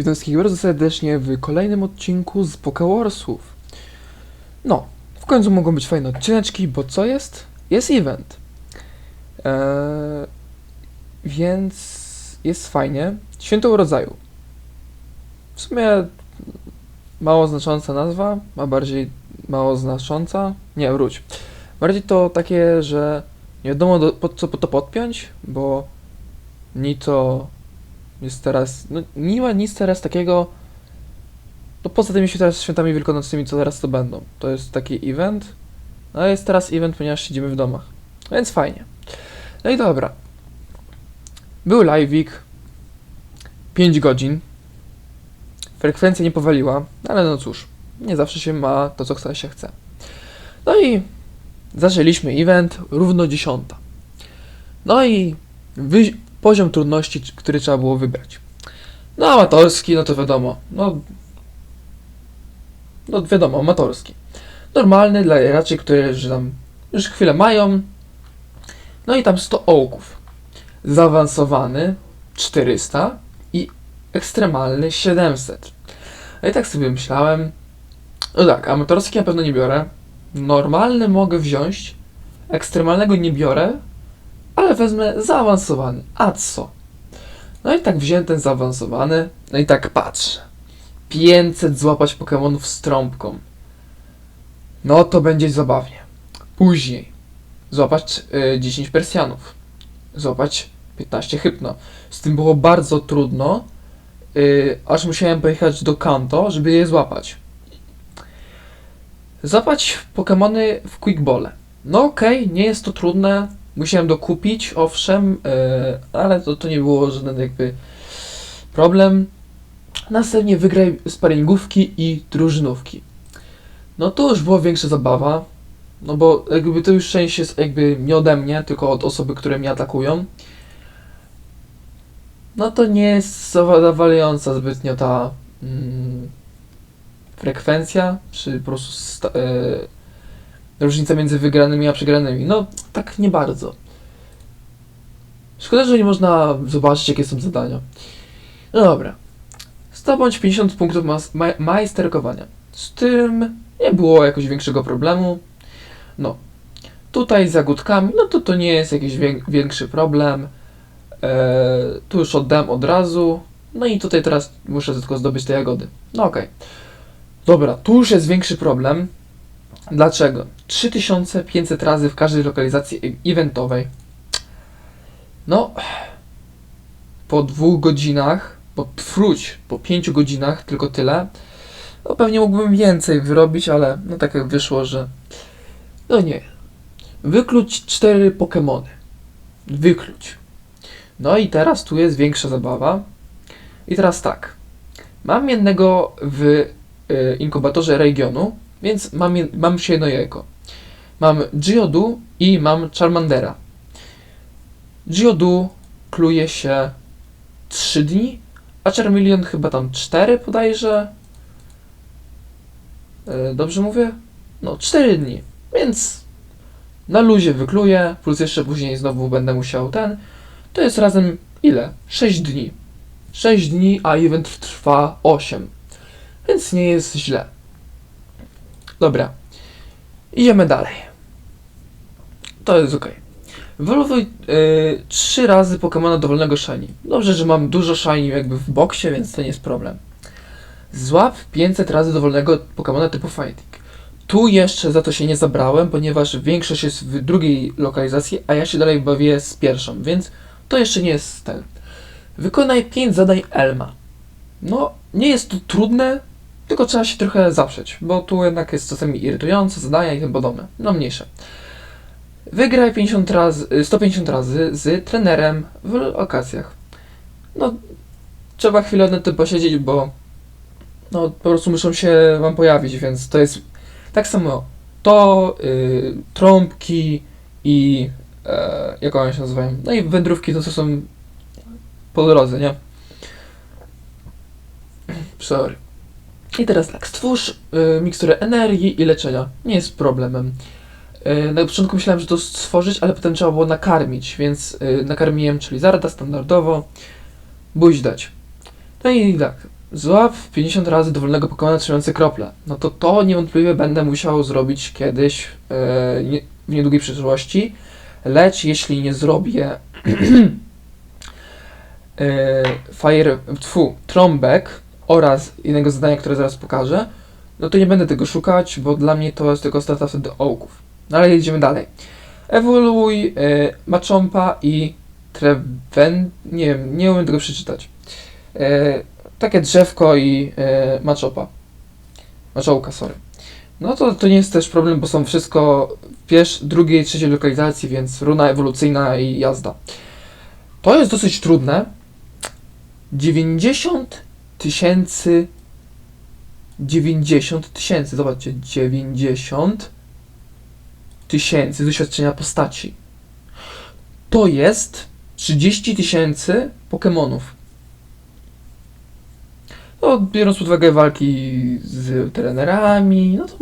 Witam wszystkich bardzo serdecznie w kolejnym odcinku z Pokewarsów. No, w końcu mogą być fajne odcineczki, bo co jest? Jest event. Eee, więc jest fajnie. Święto urodzaju. W sumie mało znacząca nazwa, a bardziej mało znacząca. Nie, wróć. Bardziej to takie, że nie wiadomo do, po co to podpiąć, bo ni to jest teraz, no nie ma nic teraz takiego, no poza tymi teraz świętami wielkanocnymi, co teraz to będą. To jest taki event, no jest teraz event, ponieważ siedzimy w domach, więc fajnie. No i dobra. Był live'ik, 5 godzin, frekwencja nie powaliła, ale no cóż, nie zawsze się ma to, co się chce. No i zaczęliśmy event równo 10. No i wy, poziom trudności, który trzeba było wybrać. No amatorski, no to wiadomo, no, no wiadomo, amatorski. Normalny dla raczej, które że tam już chwilę mają. No i tam 100 ołków. Zaawansowany 400 i ekstremalny 700. No i tak sobie myślałem, no tak, amatorski na pewno nie biorę. Normalny mogę wziąć, ekstremalnego nie biorę, ale wezmę zaawansowany. A co? No i tak wziąłem ten zaawansowany, no i tak patrzę. 500 złapać Pokemonów z trąbką. No to będzie zabawnie. Później złapać y, 10 Persjanów. Złapać 15 Hypno. Z tym było bardzo trudno, y, aż musiałem pojechać do Kanto, żeby je złapać. Złapać Pokemony w Quickbole. No okej, nie jest to trudne, Musiałem dokupić, owszem, e, ale to, to nie było żaden jakby problem. Następnie wygraj sparingówki i drużynówki. No to już była większa zabawa, no bo jakby to już część jest jakby nie ode mnie, tylko od osoby, które mnie atakują. No to nie jest zadowalająca zbytnio ta mm, frekwencja, czy po prostu e, różnica między wygranymi a przegranymi. No, tak nie bardzo. Szkoda, że nie można zobaczyć, jakie są zadania. No dobra. Zdobądź 50 punktów mas- ma- majsterkowania. Z tym nie było jakoś większego problemu. No. Tutaj z jagódkami, no to to nie jest jakiś wię- większy problem. Eee, tu już oddałem od razu. No i tutaj teraz muszę tylko zdobyć te jagody. No okej. Dobra, tu już jest większy problem. Dlaczego? 3500 razy w każdej lokalizacji e- eventowej. No, po dwóch godzinach, po wróć, po pięciu godzinach, tylko tyle. No pewnie mógłbym więcej wyrobić, ale no tak jak wyszło, że no nie. Wykluć cztery Pokemony. Wykluć. No i teraz tu jest większa zabawa. I teraz tak. Mam jednego w y, inkubatorze regionu, więc mam, je- mam już jedno jajko. Mam Geodu i mam Charmandera. Geodu kluje się 3 dni, a Charmeleon chyba tam 4 podajże. E, dobrze mówię? No, 4 dni. Więc na luzie wykluję, plus jeszcze później znowu będę musiał ten. To jest razem ile? 6 dni. 6 dni, a event trwa 8. Więc nie jest źle. Dobra. Idziemy dalej. To jest ok. Wylufuj yy, trzy razy Pokemona dowolnego Shiny. Dobrze, że mam dużo Shiny jakby w boksie, więc to nie jest problem. Złap 500 razy dowolnego Pokemona typu Fighting. Tu jeszcze za to się nie zabrałem, ponieważ większość jest w drugiej lokalizacji, a ja się dalej bawię z pierwszą, więc to jeszcze nie jest ten. Wykonaj 5 zadań Elma. No, nie jest to trudne, tylko trzeba się trochę zaprzeć, bo tu jednak jest czasami irytujące zadania i tym podobne. No mniejsze. Wygraj 50 razy, y, 150 razy z trenerem w lokacjach. No, trzeba chwilę nad tym posiedzieć, bo no, po prostu muszą się wam pojawić, więc to jest tak samo to, y, trąbki i e, jak one się nazywają, no i wędrówki to są po drodze, nie? Sorry. I teraz tak, stwórz y, miksturę energii i leczenia. Nie jest problemem. Y, na początku myślałem, że to stworzyć, ale potem trzeba było nakarmić, więc y, nakarmiłem, czyli zarda standardowo, buź dać. No i tak, Złap 50 razy dowolnego Pokemona trzymający krople. No to to niewątpliwie będę musiał zrobić kiedyś e, nie, w niedługiej przyszłości. Lecz jeśli nie zrobię e, Fire, tfu, Trąbek oraz innego zadania, które zaraz pokażę, no to nie będę tego szukać, bo dla mnie to jest tylko strata wtedy ołków. No ale jedziemy dalej. Ewoluuj e, Machompa i Treven... Nie wiem, nie umiem tego przeczytać. E, takie drzewko i e, Machopa. Maczołka, sorry. No to, to nie jest też problem, bo są wszystko w pierwszej, drugiej, trzeciej lokalizacji, więc runa ewolucyjna i jazda. To jest dosyć trudne. 90 tysięcy 90 tysięcy, zobaczcie, 90 tysięcy doświadczenia postaci. To jest 30 tysięcy Pokemonów. No, biorąc pod uwagę walki z trenerami, no to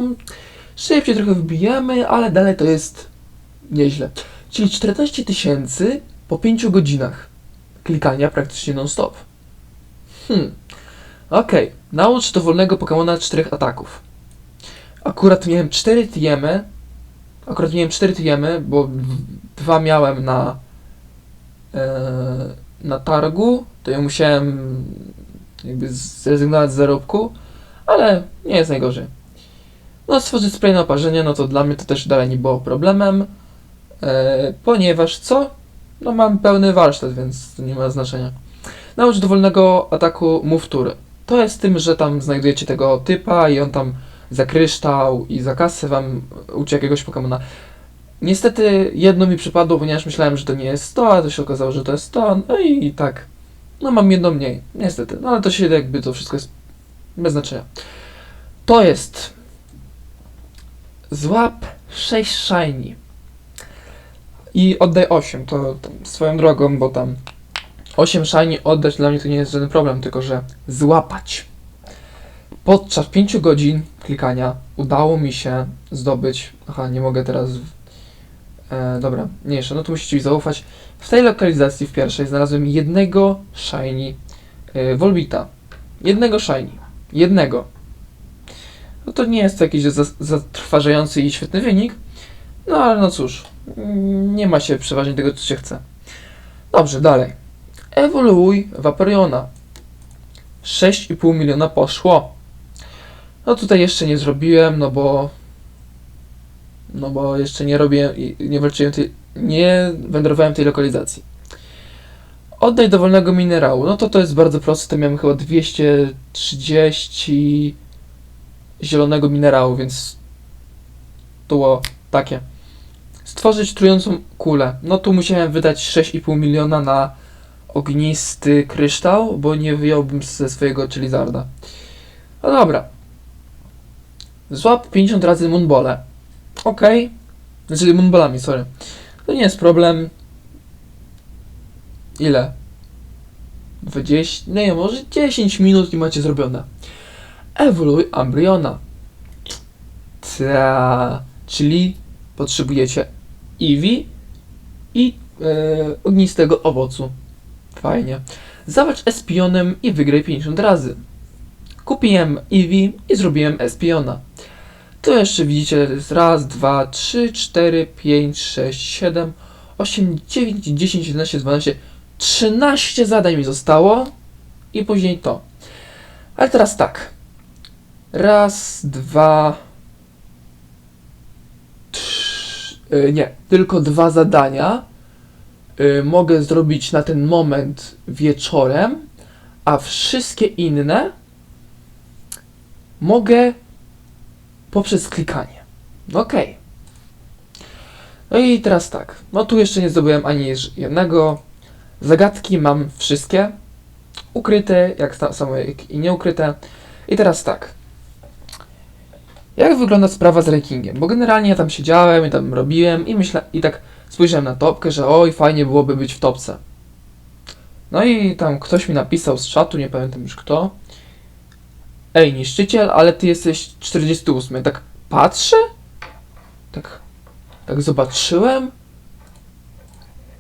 szybciej trochę wbijamy, ale dalej to jest nieźle. Czyli 14 tysięcy po 5 godzinach klikania praktycznie non-stop. Hmm. Okej, naucz dowolnego Pokemona czterech ataków. Akurat miałem 4 TM, akurat miałem 4 TM, bo dwa miałem na e, na targu, to ja musiałem jakby zrezygnować z zarobku, ale nie jest najgorzej. No, stworzyć spray na oparzenie, no to dla mnie to też dalej nie było problemem, e, ponieważ co? No mam pełny warsztat, więc to nie ma znaczenia. Naucz dowolnego ataku Move Tour. To jest tym, że tam znajdujecie tego typa i on tam za kryształ i za kasę wam uczy jakiegoś Pokemona. Niestety jedno mi przypadło, ponieważ myślałem, że to nie jest to, a to się okazało, że to jest to, no i tak. No mam jedno mniej, niestety. No ale to się jakby to wszystko jest bez znaczenia. To jest złap 6 shiny i oddaj 8, to tam swoją drogą, bo tam 8 shiny oddać dla mnie to nie jest żaden problem, tylko że złapać. Podczas 5 godzin klikania udało mi się zdobyć. Aha, nie mogę teraz. E, dobra, mniejsza, no to musicie mi zaufać. W tej lokalizacji, w pierwszej, znalazłem jednego shiny e, Volbita. Jednego shiny. Jednego. No to nie jest to jakiś za- zatrważający i świetny wynik. No ale no cóż, nie ma się przeważnie tego, co się chce. Dobrze, dalej. Ewoluuj Vaporeona. 6,5 miliona poszło. No tutaj jeszcze nie zrobiłem, no bo no bo jeszcze nie robię, i- nie walczyłem tej, nie wędrowałem tej lokalizacji. Oddaj dowolnego minerału. No to to jest bardzo proste, to miałem chyba 230 zielonego minerału, więc to było takie. Stworzyć trującą kulę. No tu musiałem wydać 6,5 miliona na ognisty kryształ, bo nie wyjąłbym ze swojego Charizarda. No dobra. Złap 50 razy Moonbole. Okej. Znaczy Moonbolami, sorry. To nie jest problem. Ile? 20, nie może 10 minut i macie zrobione. Ewoluuj Ambryona. Ta, czyli potrzebujecie Eevee i e, ognistego owocu. Fajnie. Zawalcz Espionem i wygraj 50 razy. Kupiłem Eevee i zrobiłem Espiona. Tu jeszcze widzicie, to jest raz, dwa, trzy, cztery, pięć, sześć, siedem, osiem, dziewięć, dziesięć, jedenaście, dwanaście, trzynaście zadań mi zostało i później to. Ale teraz tak. Raz, dwa, trzy, y, nie, tylko dwa zadania y, mogę zrobić na ten moment wieczorem, a wszystkie inne mogę poprzez klikanie. Okej. No i teraz tak. No tu jeszcze nie zdobyłem ani jednego. Zagadki mam wszystkie. Ukryte, jak samo jak i nieukryte. I teraz tak. Jak wygląda sprawa z rankingiem? Bo generalnie ja tam siedziałem i tam robiłem i myślę, i tak spojrzałem na topkę, że oj, fajnie byłoby być w topce. No i tam ktoś mi napisał z czatu, nie pamiętam już kto. Ej, niszczyciel, ale ty jesteś 48. Tak patrzę, tak, tak zobaczyłem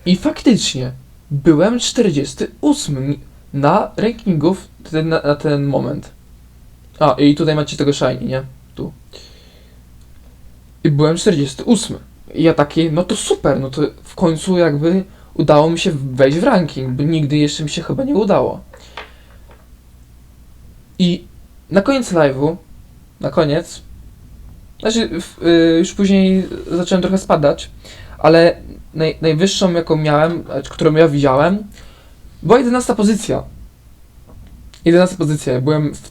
i faktycznie byłem 48. na rankingów ten, na, na ten moment. A, i tutaj macie tego shiny, nie? Tu. I byłem 48. I ja taki, no to super, no to w końcu jakby udało mi się wejść w ranking, bo nigdy jeszcze mi się chyba nie udało. I na koniec live'u, na koniec, znaczy y, już później zacząłem trochę spadać, ale naj, najwyższą jaką miałem, którą ja widziałem, była 11 pozycja. 11 pozycja, byłem w,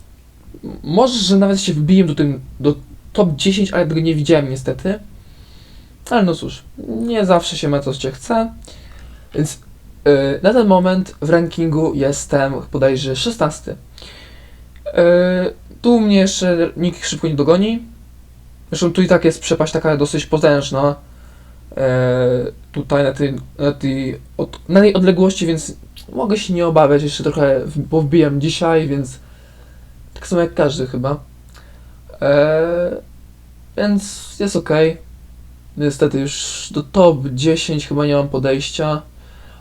może, że nawet się wbiłem do, tym, do top 10, ale tego nie widziałem niestety. Ale no cóż, nie zawsze się ma co się chce. Więc yy, na ten moment w rankingu jestem bodajże 16. Yy, tu mnie jeszcze nikt szybko nie dogoni. Zresztą tu i tak jest przepaść taka dosyć potężna. Yy, tutaj na tej, na, tej od, na tej odległości, więc mogę się nie obawiać. Jeszcze trochę w- bo wbijam dzisiaj, więc tak samo jak każdy chyba. Yy, więc jest ok. Niestety już do top 10 chyba nie mam podejścia.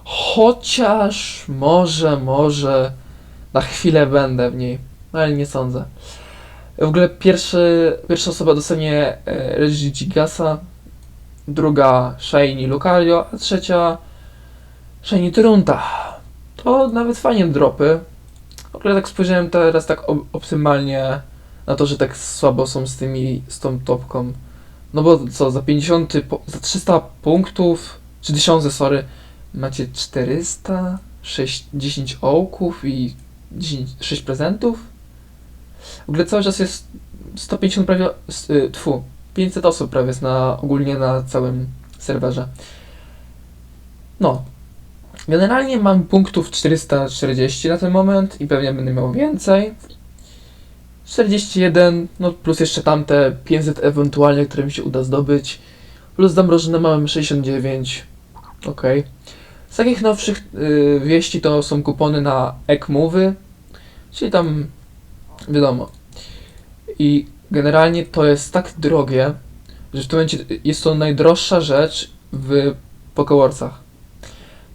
Chociaż może, może na chwilę będę w niej, ale nie sądzę. W ogóle pierwszy, pierwsza osoba dostanie e, Reggie Gigasa, druga Shiny Lucario, a trzecia Shiny Trunta. To nawet fajnie dropy. W ogóle tak spojrzałem teraz tak op- optymalnie na to, że tak słabo są z tymi, z tą topką. No bo co, za 50, po- za 300 punktów, czy 1000, sorry, macie 400, 6, 10 ołków i 10, 6 prezentów? W ogóle cały czas jest 150 prawie, y, tfu, 500 osób prawie jest na, ogólnie na całym serwerze. No. Generalnie mam punktów 440 na ten moment i pewnie będę miał więcej. 41, no plus jeszcze tamte 500 ewentualnie, które mi się uda zdobyć. Plus zamrożone mamy 69. Ok. Z takich nowszych y, wieści to są kupony na Ekmowy, czyli tam wiadomo. I generalnie to jest tak drogie, że w tym momencie jest to najdroższa rzecz w Pokewarsach.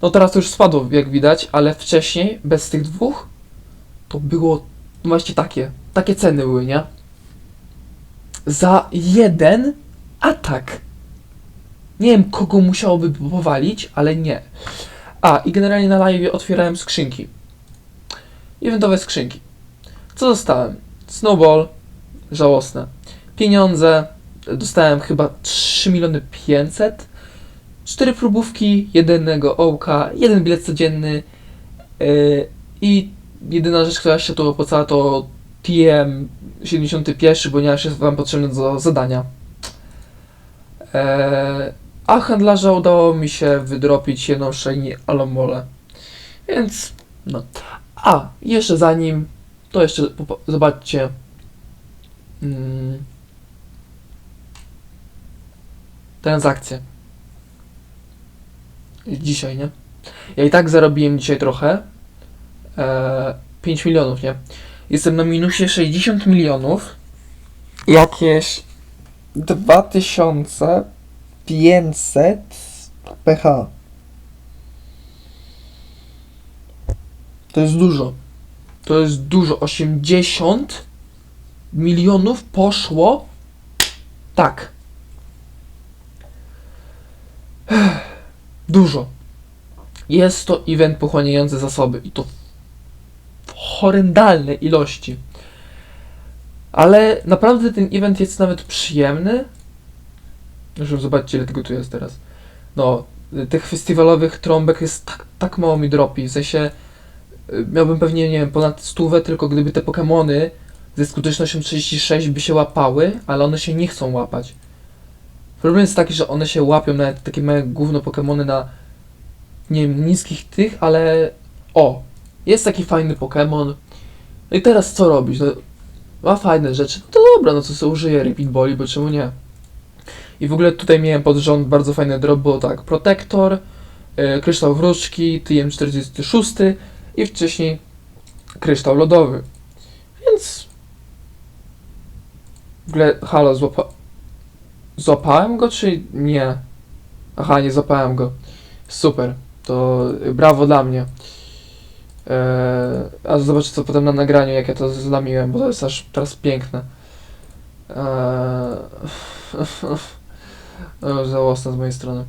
No teraz to już spadło, jak widać, ale wcześniej, bez tych dwóch, to było właśnie takie. Takie ceny były, nie? Za jeden atak. Nie wiem, kogo musiałoby powalić, ale nie. A, i generalnie na live otwierałem skrzynki. Eventowe skrzynki. Co dostałem? Snowball. Żałosne. Pieniądze. Dostałem chyba 3 miliony 500. 4 próbówki, jednego ołka, jeden bilet codzienny yy, i jedyna rzecz, która się tu opłacała to TM 71, ponieważ jest wam potrzebny do zadania. Eee, a handlarza udało mi się wydropić jedną shiny Alomole. Więc no. A, jeszcze zanim, to jeszcze zobaczcie. Mm, transakcje. Dzisiaj, nie? Ja i tak zarobiłem dzisiaj trochę. Eee, 5 milionów, nie? Jestem na minusie 60 milionów. Jakieś 2500 PH. To jest dużo. To jest dużo. 80 milionów poszło. Tak. Dużo. Jest to event pochłaniający zasoby i to horrendalne ilości. Ale naprawdę ten event jest nawet przyjemny. Już zobaczcie, ile tego tu jest teraz. No, tych festiwalowych trąbek jest tak, tak mało mi dropi. W sensie y, miałbym pewnie, nie wiem, ponad stówę, tylko gdyby te Pokémony ze skutecznością 36 by się łapały, ale one się nie chcą łapać. Problem jest taki, że one się łapią nawet takie małe gówno Pokémony na nie wiem, niskich tych, ale o, jest taki fajny Pokémon. No i teraz co robić? No, ma fajne rzeczy. No to dobra, no to sobie użyję Repeat Boli, bo czemu nie? I w ogóle tutaj miałem pod rząd bardzo fajny drop, bo tak, Protektor, yy, Kryształ Wróczki, TM46 i wcześniej Kryształ Lodowy. Więc w ogóle, halo, złapa... złapałem go czy nie? Aha, nie złapałem go. Super, to brawo dla mnie. E, a zobaczcie co potem na nagraniu, jak ja to zlamiłem, bo to jest aż teraz piękne. E, o, żałosne z mojej strony.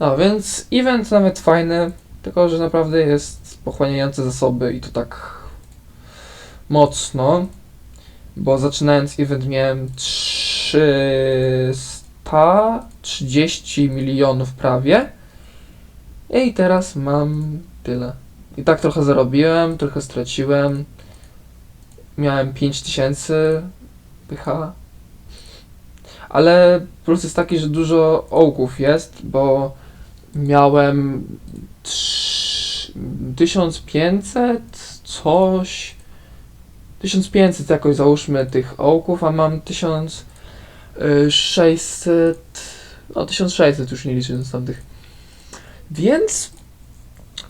No, więc event nawet fajny, tylko że naprawdę jest pochłaniający zasoby i to tak mocno, bo zaczynając event miałem 330 milionów prawie i teraz mam tyle. I tak trochę zarobiłem, trochę straciłem. Miałem 5000 pycha. Ale plus jest taki, że dużo ołków jest, bo miałem trz- 1500 coś 1500 jakoś załóżmy tych ołków, a mam 1600 no 1600 już nie licząc tamtych więc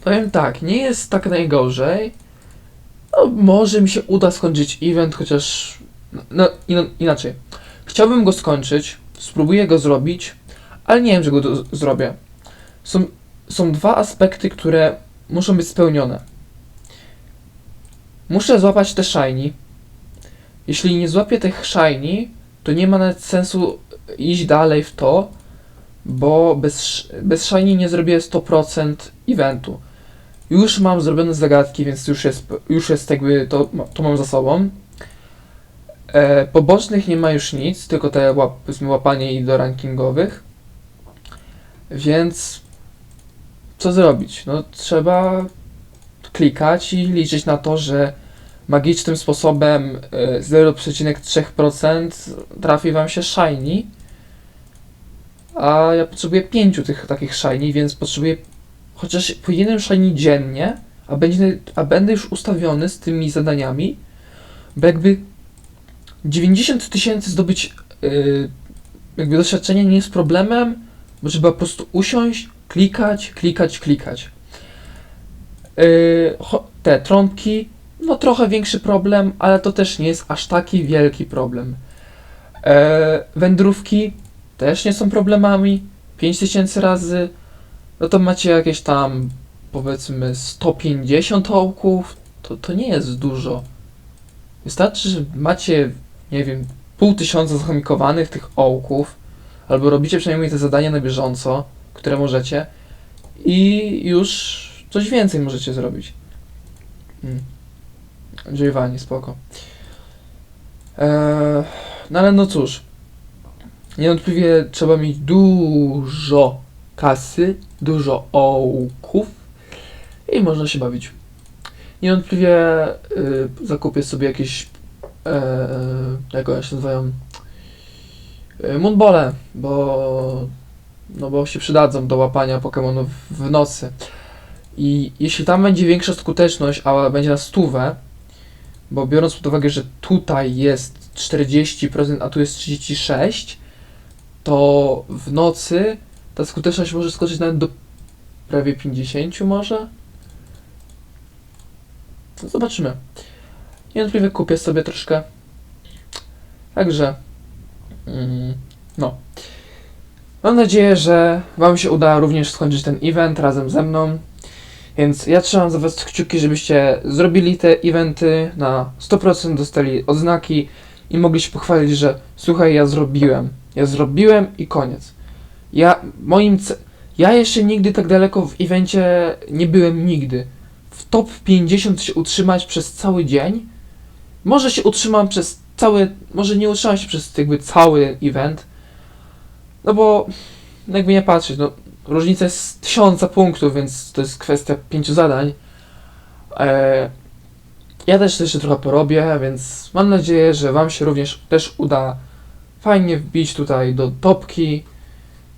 powiem tak, nie jest tak najgorzej no, może mi się uda skończyć event, chociaż no, ino- inaczej chciałbym go skończyć, spróbuję go zrobić ale nie wiem, że go zrobię są, są dwa aspekty, które muszą być spełnione. Muszę złapać te shiny. Jeśli nie złapię tych shiny, to nie ma nawet sensu iść dalej w to, bo bez, bez shiny nie zrobię 100% eventu. Już mam zrobione zagadki, więc już jest, już jest jakby to, to mam za sobą. E, pobocznych nie ma już nic, tylko te łap, łapanie i do rankingowych. Więc co zrobić? No trzeba klikać i liczyć na to, że magicznym sposobem e, 0,3% trafi wam się shiny. A ja potrzebuję pięciu tych takich shiny, więc potrzebuję chociaż po jednym shiny dziennie, a, będzie, a będę już ustawiony z tymi zadaniami, bo jakby 90 tysięcy zdobyć yy, jakby doświadczenie nie jest problemem, bo trzeba po prostu usiąść, klikać, klikać, klikać. Yy, te trąbki, no trochę większy problem, ale to też nie jest aż taki wielki problem. E, wędrówki też nie są problemami. 5000 razy, no to macie jakieś tam powiedzmy 150 ołków, to, to nie jest dużo. Wystarczy, że macie, nie wiem, pół tysiąca zachomikowanych tych ołków, albo robicie przynajmniej te zadania na bieżąco, które możecie i już coś więcej możecie zrobić. Mm. Dziewani, spoko. Eee, no ale no cóż. Niewątpliwie trzeba mieć dużo kasy, dużo ołków i można się bawić. Niewątpliwie y, zakupię sobie jakieś e, jak one się nazywają y, Moonbole, bo no bo się przydadzą do łapania Pokemonów w nocy. I jeśli tam będzie większa skuteczność, a będzie na stówę, bo biorąc pod uwagę, że tutaj jest 40%, a tu jest 36%, to w nocy ta skuteczność może skoczyć nawet do prawie 50 może? No Zobaczymy. Niewątpliwie kupię sobie troszkę. Także, mm, no. Mam nadzieję, że Wam się uda również skończyć ten event razem ze mną. Więc ja trzymam za Was kciuki, żebyście zrobili te eventy na 100%, dostali odznaki i mogli się pochwalić, że słuchaj, ja zrobiłem. Ja zrobiłem i koniec. Ja, moim ja jeszcze nigdy tak daleko w evencie nie byłem nigdy. W top 50 się utrzymać przez cały dzień. Może się utrzymam przez cały, może nie utrzymam się przez jakby cały event. No bo jakby nie patrzeć, no różnica jest tysiąca punktów, więc to jest kwestia pięciu zadań. E, ja też jeszcze trochę porobię, więc mam nadzieję, że Wam się również też uda fajnie wbić tutaj do topki.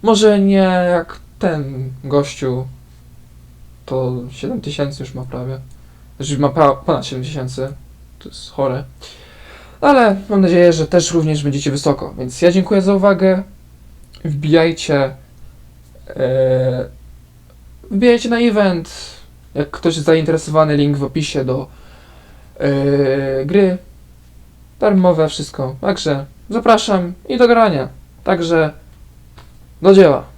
Może nie jak ten gościu, to 7000 już ma prawie. Znaczy ma pra- ponad 7000, to jest chore. Ale mam nadzieję, że też również będziecie wysoko, więc ja dziękuję za uwagę. Wbijajcie Eee, wbijajcie na event. Jak ktoś jest zainteresowany, link w opisie do eee, gry. Darmowe wszystko. Także zapraszam i do grania. Także do dzieła.